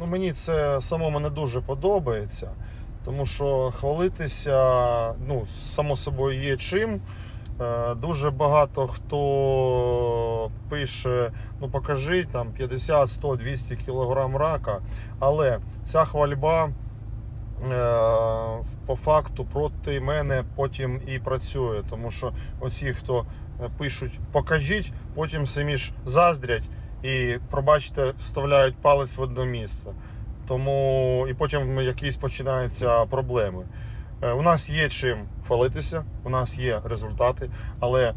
Ну, мені це самому не дуже подобається, тому що хвалитися, ну, само собою, є чим. Е, Дуже багато хто пише, ну покажи там 50, 100, 200 кілограм рака, але ця хвальба е, по факту проти мене потім і працює, тому що оці, хто е, пишуть покажіть, потім самі ж заздрять і, пробачте, вставляють палець в одне місце. Тому і потім якісь починаються проблеми. Е, У нас є чим хвалитися, у нас є результати, але е,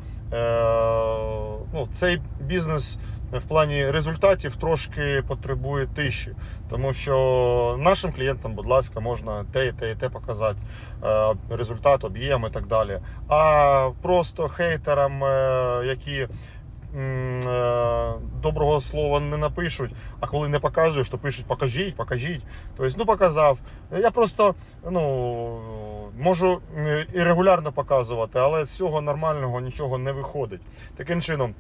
ну, цей бізнес в плані результатів трошки потребує тиші, тому що нашим клієнтам, будь ласка, можна те і те і те показати, е, результат, об'єм і так далі. А просто хейтерам, е, які доброго слова не напишуть, а коли не показуєш, то пишуть покажіть, покажіть. Тобто, ну показав. Я просто ну, можу е, і регулярно показувати, але з цього нормального нічого не виходить. Таким чином,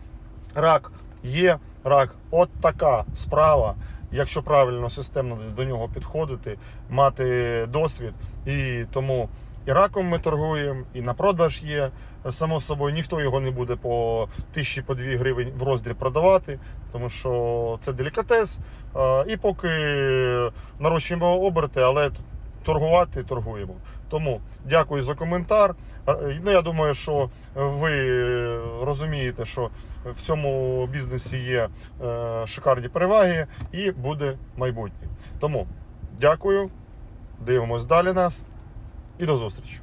рак є, рак от така справа. Якщо правильно системно до нього підходити, мати досвід, і тому і раком ми торгуємо, і на продаж є. Само собою, ніхто його не буде по тисячі по дві гривень в роздріб продавати, тому що це делікатес. І поки нарощуємо оберти, але торгувати торгуємо. Тому дякую за коментар. Ну, я думаю, що ви розумієте, що в цьому бізнесі є е, шикарні переваги і буде майбутнє. Тому дякую, дивимось далі нас і до зустрічі.